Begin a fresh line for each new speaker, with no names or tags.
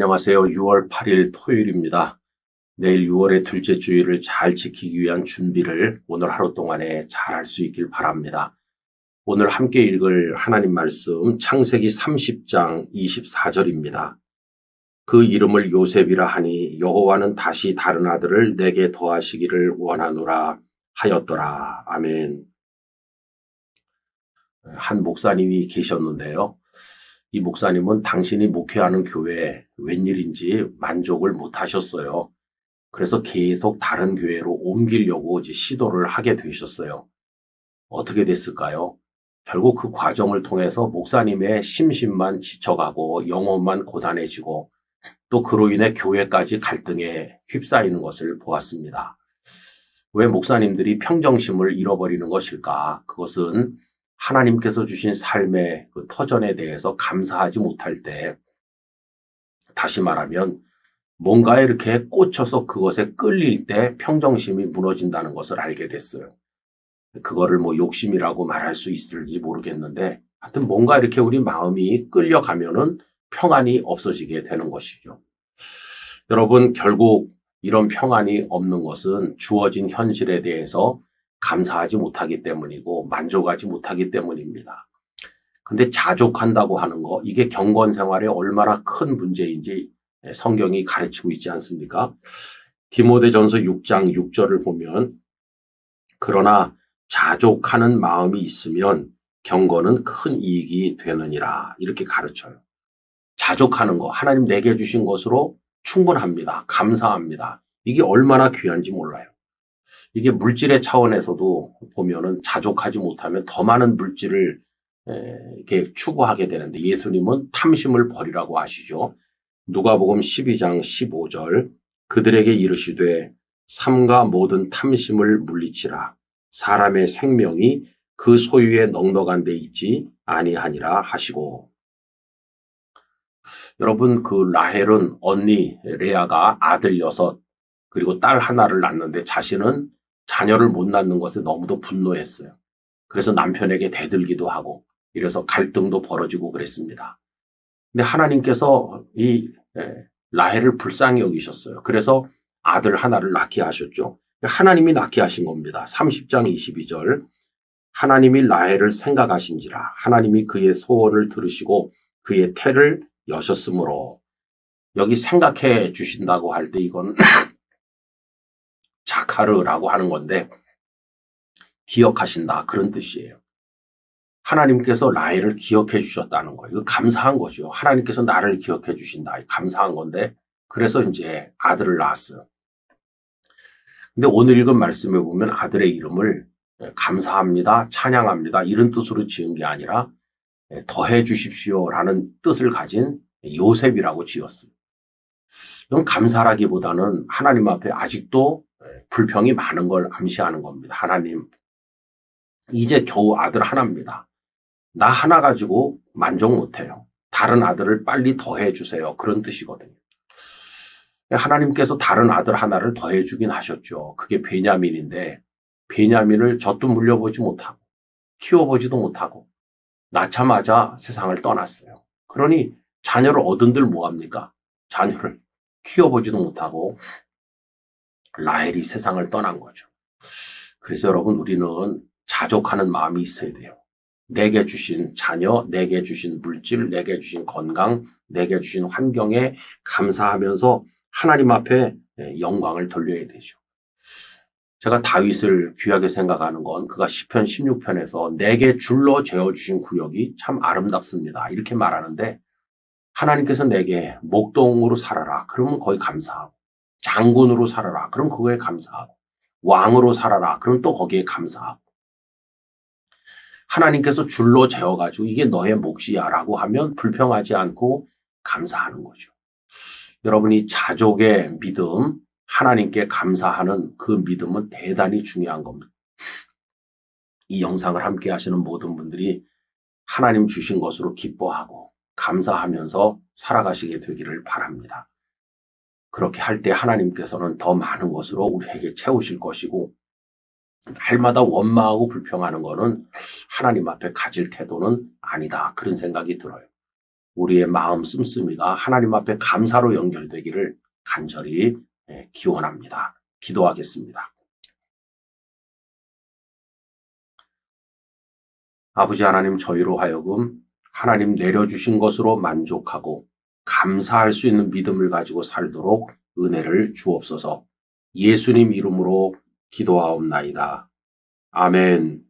안녕하세요. 6월 8일 토요일입니다. 내일 6월의 둘째 주일을 잘 지키기 위한 준비를 오늘 하루 동안에 잘 할 수 있길 바랍니다. 오늘 함께 읽을 하나님 말씀 창세기 30장 24절입니다. 그 이름을 요셉이라 하니 여호와는 다시 다른 아들을 내게 더하시기를 원하노라 하였더라. 아멘. 한 목사님이 계셨는데요. 이 목사님은 당신이 목회하는 교회에 웬일인지 만족을 못 하셨어요. 그래서 계속 다른 교회로 옮기려고 이제 시도를 하게 되셨어요. 어떻게 됐을까요? 결국 그 과정을 통해서 목사님의 심신만 지쳐가고 영혼만 고단해지고 또 그로 인해 교회까지 갈등에 휩싸이는 것을 보았습니다. 왜 목사님들이 평정심을 잃어버리는 것일까? 그것은 하나님께서 주신 삶의 그 터전에 대해서 감사하지 못할 때, 다시 말하면 뭔가에 이렇게 꽂혀서 그것에 끌릴 때 평정심이 무너진다는 것을 알게 됐어요. 그거를 뭐 욕심이라고 말할 수 있을지 모르겠는데, 하여튼 뭔가 이렇게 우리 마음이 끌려가면은 평안이 없어지게 되는 것이죠. 여러분, 결국 이런 평안이 없는 것은 주어진 현실에 대해서 감사하지 못하기 때문이고 만족하지 못하기 때문입니다. 근데 자족한다고 하는 거, 이게 경건 생활에 얼마나 큰 문제인지 성경이 가르치고 있지 않습니까? 디모데전서 6장 6절을 보면 그러나 자족하는 마음이 있으면 경건은 큰 이익이 되느니라 이렇게 가르쳐요. 자족하는 거 하나님 내게 주신 것으로 충분합니다. 감사합니다. 이게 얼마나 귀한지 몰라요. 이게 물질의 차원에서도 보면은 자족하지 못하면 더 많은 물질을 이렇게 추구하게 되는데 예수님은 탐심을 버리라고 하시죠. 누가복음 12장 15절 그들에게 이르시되 삼가 모든 탐심을 물리치라 사람의 생명이 그 소유에 넉넉한 데 있지 아니하니라 하시고 여러분 그 라헬은 언니 레아가 아들 여섯 그리고 딸 하나를 낳는데 자신은 자녀를 못 낳는 것에 너무도 분노했어요. 그래서 남편에게 대들기도 하고 이래서 갈등도 벌어지고 그랬습니다. 근데 하나님께서 이 라헬을 불쌍히 여기셨어요. 그래서 아들 하나를 낳게 하셨죠. 하나님이 낳게 하신 겁니다. 30장 22절 하나님이 라헬을 생각하신지라 하나님이 그의 소원을 들으시고 그의 태를 여셨으므로 여기 생각해 주신다고 할 때 이건 자카르라고 하는 건데 기억하신다 그런 뜻이에요. 하나님께서 라헬을 기억해 주셨다는 거예요. 감사한 거죠. 하나님께서 나를 기억해 주신다. 감사한 건데 그래서 이제 아들을 낳았어요. 근데 오늘 읽은 말씀에 보면 아들의 이름을 감사합니다, 찬양합니다 이런 뜻으로 지은 게 아니라 더해 주십시오라는 뜻을 가진 요셉이라고 지었어요. 이건 감사라기보다는 하나님 앞에 아직도 불평이 많은 걸 암시하는 겁니다. 하나님, 이제 겨우 아들 하나입니다. 나 하나 가지고 만족 못해요. 다른 아들을 빨리 더해 주세요. 그런 뜻이거든요. 하나님께서 다른 아들 하나를 더해 주긴 하셨죠. 그게 베냐민인데 베냐민을 젖도 물려보지 못하고 키워보지도 못하고 낳자마자 세상을 떠났어요. 그러니 자녀를 얻은들 뭐합니까? 자녀를 키워보지도 못하고 라헬이 세상을 떠난 거죠. 그래서 여러분 우리는 자족하는 마음이 있어야 돼요. 내게 주신 자녀, 내게 주신 물질, 내게 주신 건강, 내게 주신 환경에 감사하면서 하나님 앞에 영광을 돌려야 되죠. 제가 다윗을 귀하게 생각하는 건 그가 10편 16편에서 내게 줄로 재어 주신 구역이 참 아름답습니다. 이렇게 말하는데 하나님께서 내게 목동으로 살아라. 그러면 거의 감사하고 장군으로 살아라. 그럼 그거에 감사하고. 왕으로 살아라. 그럼 또 거기에 감사하고. 하나님께서 줄로 재어가지고 이게 너의 몫이야 라고 하면 불평하지 않고 감사하는 거죠. 여러분이 자족의 믿음, 하나님께 감사하는 그 믿음은 대단히 중요한 겁니다. 이 영상을 함께 하시는 모든 분들이 하나님 주신 것으로 기뻐하고 감사하면서 살아가시게 되기를 바랍니다. 그렇게 할 때 하나님께서는 더 많은 것으로 우리에게 채우실 것이고 날마다 원망하고 불평하는 것은 하나님 앞에 가질 태도는 아니다. 그런 생각이 들어요. 우리의 마음 씀씀이가 하나님 앞에 감사로 연결되기를 간절히 예, 기원합니다. 기도하겠습니다. 아버지 하나님 저희로 하여금 하나님 내려주신 것으로 만족하고 감사할 수 있는 믿음을 가지고 살도록 은혜를 주옵소서 예수님 이름으로 기도하옵나이다. 아멘.